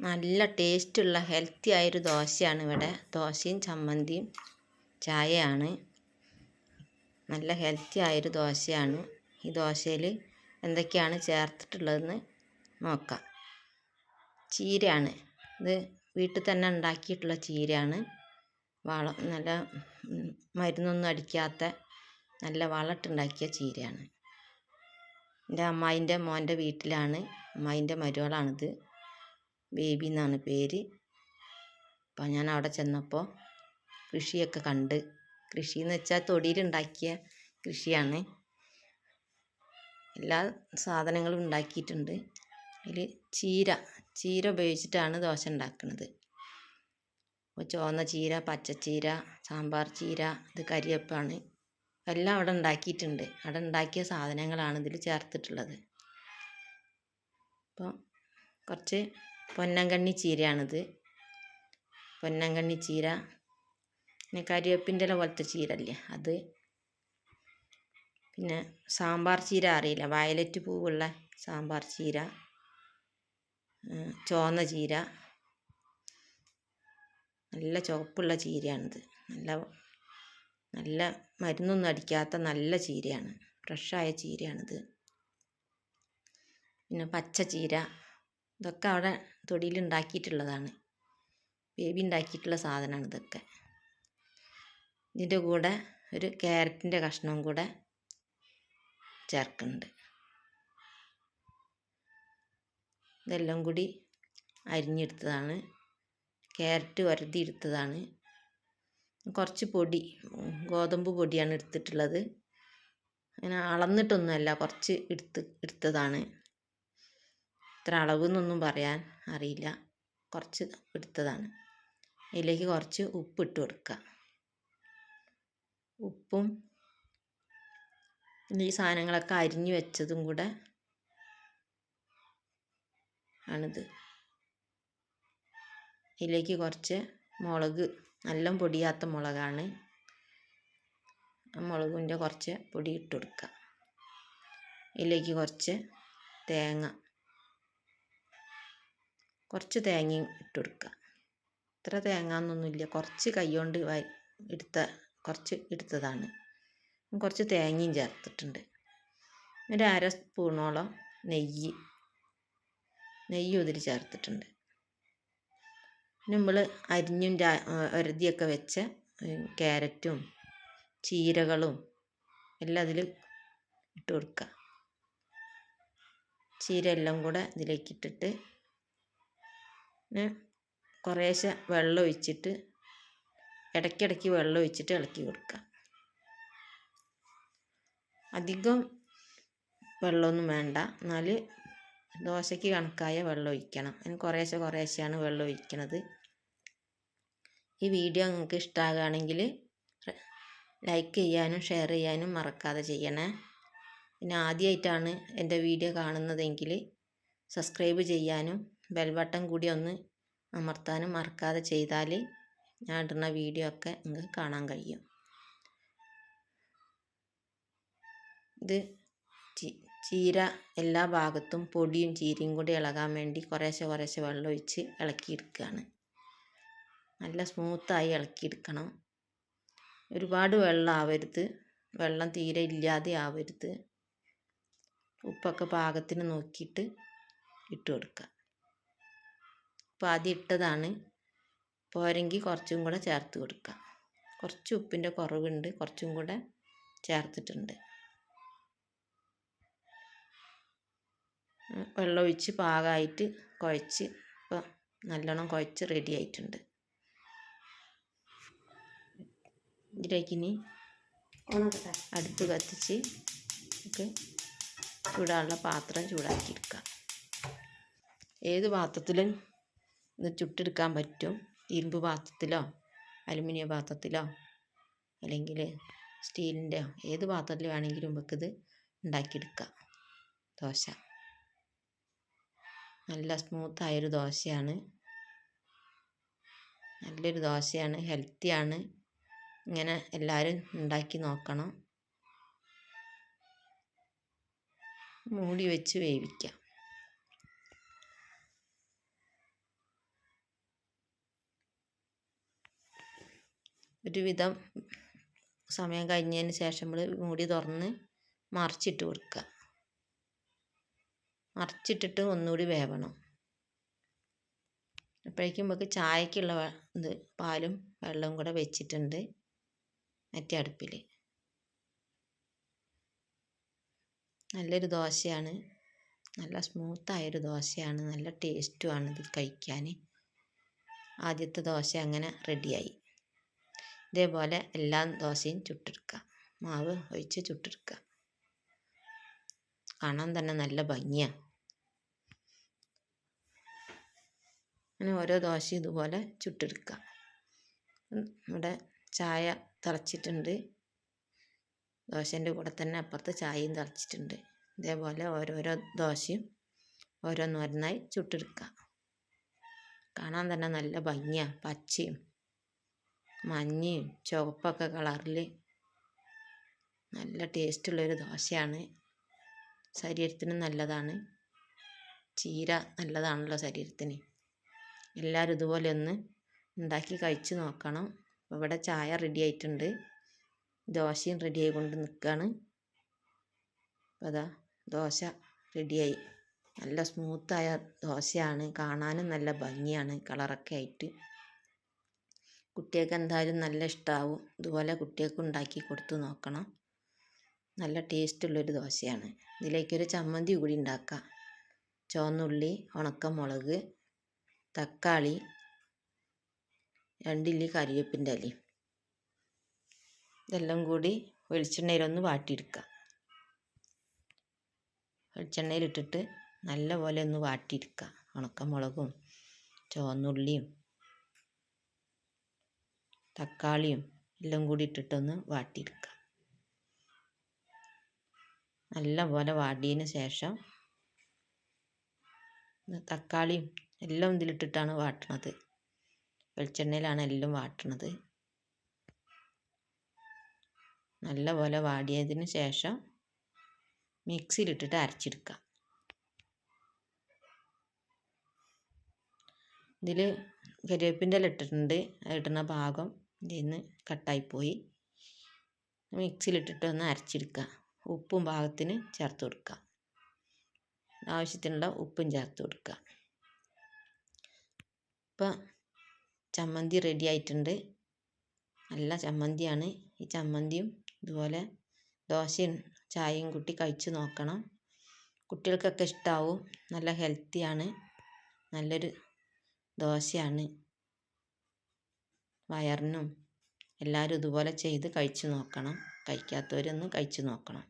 നല്ല ടേസ്റ്റുള്ള ഹെൽത്തി ആയൊരു ദോശയാണ് ഇവിടെ. ദോശയും ചമ്മന്തിയും ചായയാണ്. നല്ല ഹെൽത്തി ആയൊരു ദോശയാണ്. ഈ ദോശയിൽ എന്തൊക്കെയാണ് ചേർത്തിട്ടുള്ളതെന്ന് നോക്കാം. ചീരയാണ്. ഇത് വീട്ടിൽ തന്നെ ഉണ്ടാക്കിയിട്ടുള്ള ചീരയാണ്. വളം നല്ല മരുന്നൊന്നും അടിക്കാത്ത നല്ല വളട്ടുണ്ടാക്കിയ ചീരയാണ്. എന്റെ അമ്മായിന്റെ മോന്റെ വീട്ടിലാണ്. അമ്മായിന്റെ മരുമകളാണിത്. ബേബി എന്നാണ് പേര്. അപ്പം ഞാൻ അവിടെ ചെന്നപ്പോൾ കൃഷിയൊക്കെ കണ്ട്. കൃഷി എന്ന് വെച്ചാൽ തൊടിയിലുണ്ടാക്കിയ കൃഷിയാണ്. എല്ലാ സാധനങ്ങളും ഉണ്ടാക്കിയിട്ടുണ്ട്. അതിൽ ചീര ചീര ഉപയോഗിച്ചിട്ടാണ് ദോശ ഉണ്ടാക്കുന്നത് അപ്പോൾ ചുവന്ന ചീര പച്ചച്ചീര സാമ്പാർ ചീര ഇത് കരിയപ്പാണ്. എല്ലാം അവിടെ ഉണ്ടാക്കിയിട്ടുണ്ട്. അവിടെ ഉണ്ടാക്കിയ സാധനങ്ങളാണ് ഇതിൽ ചേർത്തിട്ടുള്ളത്. അപ്പോൾ കുറച്ച് പൊന്നങ്കണ്ണി ചീരയാണിത്. പൊന്നങ്കണ്ണി ചീര. പിന്നെ കരിവേപ്പിന്റെ ഇല പോലത്തെ ചീര അല്ലേ അത്. പിന്നെ സാമ്പാർ ചീര അറിയില്ല വയലറ്റ് പൂവുള്ള സാമ്പാർ ചീര. ചുവന്ന ചീര. നല്ല ചുവപ്പുള്ള ചീരയാണിത്. നല്ല നല്ല മരുന്നൊന്നും അടിക്കാത്ത നല്ല ചീരയാണ്. ഫ്രഷായ ചീരയാണിത്. പിന്നെ പച്ച ചീര. ഇതൊക്കെ അവിടെ തൊടിയിൽ ഉണ്ടാക്കിയിട്ടുള്ളതാണ് ബേബി ഉണ്ടാക്കിയിട്ടുള്ള സാധനമാണ് ഇതൊക്കെ. ഇതിന്റെ കൂടെ ഒരു ക്യാരറ്റിന്റെ കഷ്ണവും കൂടെ ചേർക്കുന്നുണ്ട്. ഇതെല്ലാം കൂടി അരിഞ്ഞെടുത്തതാണ്. ക്യാരറ്റ് എടുത്തതാണ് കുറച്ച് പൊടി ഗോതമ്പ് പൊടിയാണ് എടുത്തിട്ടുള്ളത്. അങ്ങനെ അളന്നിട്ടൊന്നുമല്ല കുറച്ച് എടുത്ത് എടുത്തതാണ്. ഇത്ര അളവെന്നൊന്നും പറയാൻ അറിയില്ല. കുറച്ച് എടുത്തതാണ്. അതിലേക്ക് കുറച്ച് ഉപ്പിട്ട് കൊടുക്കുക. ഉപ്പും ഈ സാധനങ്ങളൊക്കെ അരിഞ്ഞു വെച്ചതും കൂടെ ആണിത്. ഇതിലേക്ക് കുറച്ച് മുളക് നല്ല പൊടിയാത്ത മുളകാണ്. മുളകിന്റെ കുറച്ച് പൊടി ഇട്ട് കൊടുക്കുക. ഇതിലേക്ക് കുറച്ച് തേങ്ങ കുറച്ച് തേങ്ങയും ഇട്ട് കൊടുക്കുക ഇത്ര തേങ്ങ എന്നൊന്നുമില്ല കുറച്ച് കൈ കൊണ്ട് എടുത്ത കുറച്ച് എടുത്തതാണ്. കുറച്ച് തേങ്ങയും ചേർത്തിട്ടുണ്ട്. ഒരു അര സ്പൂണോളം നെയ്യ്. നെയ്യ് ഇതിൽ ചേർത്തിട്ടുണ്ട്. നമ്മൾ അരിഞ്ഞും ഒരതിയൊക്കെ വെച്ച ക്യാരറ്റും ചീരകളും എല്ലാം അതിൽ ഇട്ട് കൊടുക്കുക ചീര എല്ലാം കൂടെ ഇതിലേക്ക് ഇട്ടിട്ട് പിന്നെ കുറേശ്ശെ വെള്ളം ഒഴിച്ചിട്ട് ഇടയ്ക്കിടയ്ക്ക് വെള്ളം ഒഴിച്ചിട്ട് ഇളക്കി കൊടുക്കുക അധികം വെള്ളമൊന്നും വേണ്ട. എന്നാൽ ദോശയ്ക്ക് കണക്കായ വെള്ളം ഒഴിക്കണം. അതിന് കുറേശ്ശെ കുറേശ്ശെയാണ് വെള്ളം ഒഴിക്കണത്. ഈ വീഡിയോ നിങ്ങൾക്ക് ഇഷ്ടമാകുകയാണെങ്കിൽ ലൈക്ക് ചെയ്യാനും ഷെയർ ചെയ്യാനും മറക്കാതെ ചെയ്യണേ. പിന്നെ ആദ്യമായിട്ടാണ് എന്റെ വീഡിയോ കാണുന്നതെങ്കിൽ സബ്സ്ക്രൈബ് ചെയ്യാനും ബെൽ ബട്ടൺ കൂടി ഒന്ന് അമർത്താനും മറക്കാതെ ചെയ്താൽ ഞാൻ ഇടുന്ന വീഡിയോ ഒക്കെ നിങ്ങൾക്ക് കാണാൻ കഴിയും. ഇത് ചീര എല്ലാ ഭാഗത്തും പൊടിയും ചീരയും കൂടി ഇളകാൻ വേണ്ടി കുറേശ്ശെ കുറേശ്ശെ വെള്ളം ഒഴിച്ച് ഇളക്കിയെടുക്കുകയാണ് നല്ല സ്മൂത്തായി ഇളക്കിയെടുക്കണം. ഒരുപാട് വെള്ളം ആവരുത്. വെള്ളം തീരെ ഇല്ലാതെ ആവരുത്. ഉപ്പൊക്കെ പാകത്തിന് നോക്കിയിട്ട് ഇട്ട് കൊടുക്കുക ആദ്യം ഇട്ടതാണ്. പോരെങ്കിൽ കുറച്ചും കൂടെ ചേർത്ത് കൊടുക്കാം. കുറച്ച് ഉപ്പിന്റെ കുറവുണ്ട്. കുറച്ചും കൂടെ ചേർത്തിട്ടുണ്ട്. വെള്ളമൊഴിച്ച് പാകമായിട്ട് കുഴച്ച് ഇപ്പോൾ നല്ലോണം കുഴച്ച് റെഡി ആയിട്ടുണ്ട്. ഇതിലേക്കിനി അടുത്ത് കത്തിച്ച് ഒക്കെ ചൂടാനുള്ള പാത്രം ചൂടാക്കി എടുക്കാം. ഏത് പാത്രത്തിലും ഇത് ചുട്ടെടുക്കാൻ പറ്റും. ഇരുമ്പ് പാത്രത്തിലോ അലുമിനിയം പാത്രത്തിലോ അല്ലെങ്കിൽ സ്റ്റീലിന്റെയോ ഏത് പാത്രത്തിൽ വേണമെങ്കിലും നമുക്കിത് ഉണ്ടാക്കിയെടുക്കാം. ദോശ. നല്ല സ്മൂത്തായൊരു ദോശയാണ്. നല്ലൊരു ദോശയാണ്. ഹെൽത്തിയാണ്. ഇങ്ങനെ എല്ലാവരും ഉണ്ടാക്കി നോക്കണം. മൂടി വെച്ച് വേവിക്കാം. ഒരുവിധം സമയം കഴിഞ്ഞതിന് ശേഷം നമ്മൾ മൂടി തുറന്ന് മറിച്ചിട്ട് കൊടുക്കുക. മറിച്ചിട്ടിട്ട് ഒന്നുകൂടി വേവണം. അപ്പോഴേക്കും നമുക്ക് ചായക്കുള്ള ഇത് പാലും വെള്ളവും കൂടെ വെച്ചിട്ടുണ്ട് മറ്റേ അടുപ്പിൽ നല്ലൊരു ദോശയാണ്. നല്ല സ്മൂത്തായൊരു ദോശയാണ്. നല്ല ടേസ്റ്റുമാണ് ഇത് കഴിക്കാൻ. ആദ്യത്തെ ദോശ അങ്ങനെ റെഡിയായി. ഇതേപോലെ എല്ലാ ദോശയും ചുട്ടെടുക്കുക മാവ് ഒഴിച്ച് ചുട്ടെടുക്കുക കാണാൻ തന്നെ നല്ല ഭംഗിയാണ് അങ്ങനെ ഓരോ ദോശയും ഇതുപോലെ ചുട്ടെടുക്കുക നമ്മുടെ ചായ തിളച്ചിട്ടുണ്ട്. ദോശേന്റെ കൂടെ തന്നെ അപ്പുറത്ത് ചായയും തിളച്ചിട്ടുണ്ട്. ഇതേപോലെ ഓരോരോ ദോശയും ഓരോന്നോരോന്നായി ചുട്ടെടുക്കുക കാണാൻ തന്നെ നല്ല ഭംഗിയാണ് പച്ചയും മഞ്ഞയും ചുവപ്പൊക്കെ കളറിൽ നല്ല ടേസ്റ്റുള്ളൊരു ദോശയാണ്. ശരീരത്തിന് നല്ലതാണ്. ചീര നല്ലതാണല്ലോ ശരീരത്തിന്. എല്ലാവരും ഇതുപോലെ ഒന്ന് ഉണ്ടാക്കി കഴിച്ച് നോക്കണം. ഇവിടെ ചായ റെഡി ആയിട്ടുണ്ട്. ദോശയും റെഡി ആയിക്കൊണ്ട് നിൽക്കുകയാണ് അപ്പോൾ അതാ ദോശ റെഡിയായി നല്ല സ്മൂത്തായ ദോശയാണ്. കാണാനും നല്ല ഭംഗിയാണ്. കളറൊക്കെ ആയിട്ട്. കുട്ടികൾക്ക് എന്തായാലും നല്ല ഇഷ്ടമാവും ഇതുപോലെ കുട്ടികൾക്ക് ഉണ്ടാക്കി കൊടുത്ത് നോക്കണം. നല്ല ടേസ്റ്റുള്ളൊരു ദോശയാണ്. ഇതിലേക്കൊരു ചമ്മന്തി കൂടി ഉണ്ടാക്കാം. ചുവന്നുള്ളി ഉണക്കമുളക് തക്കാളി രണ്ടില്ലി കറിവേപ്പിന്റെ അലി ഇതെല്ലാം കൂടി വെളിച്ചെണ്ണയിലൊന്ന് വാട്ടിയെടുക്കുക വെളിച്ചെണ്ണയിലിട്ടിട്ട് നല്ല പോലെ ഒന്ന് വാട്ടിയെടുക്കുക ഉണക്കമുളകും ചുവന്നുള്ളിയും തക്കാളിയും എല്ലാം കൂടി ഇട്ടിട്ടൊന്ന് വാട്ടിയെടുക്കുക നല്ല പോലെ വാടിയതിന് ശേഷം തക്കാളിയും എല്ലാം ഇതിലിട്ടിട്ടാണ് വാട്ടണത്. വെളിച്ചെണ്ണയിലാണ് എല്ലാം വാട്ടണത്. നല്ലപോലെ വാടിയതിന് ശേഷം മിക്സിയിലിട്ടിട്ട് അരച്ചെടുക്കുക ഇതിൽ കരിവേപ്പിന്റെ ഇല ഇട്ടിട്ടുണ്ട്. ഇടുന്ന ഭാഗം ഇതിൽ നിന്ന് കട്ടായിപ്പോയി. മിക്സിയിലിട്ടിട്ട് ഒന്ന് അരച്ചെടുക്കുക. ഉപ്പും പാകത്തിന് ചേർത്ത് കൊടുക്കുക. ആവശ്യത്തിനുള്ള ഉപ്പും ചേർത്ത് കൊടുക്കുക. ഇപ്പം ചമ്മന്തി റെഡി ആയിട്ടുണ്ട്. നല്ല ചമ്മന്തിയാണ്. ഈ ചമ്മന്തിയും ഇതുപോലെ ദോശയും ചായയും കൂട്ടി കഴിച്ച് നോക്കണം. കുട്ടികൾക്കൊക്കെ ഇഷ്ടമാവും നല്ല ഹെൽത്തിയാണ് നല്ലൊരു ദോശയാണ്. വയറിനും എല്ലാവരും ഇതുപോലെ ചെയ്ത് കഴിച്ച് നോക്കണം. കഴിക്കാത്തവരൊന്ന് കഴിച്ച് നോക്കണം.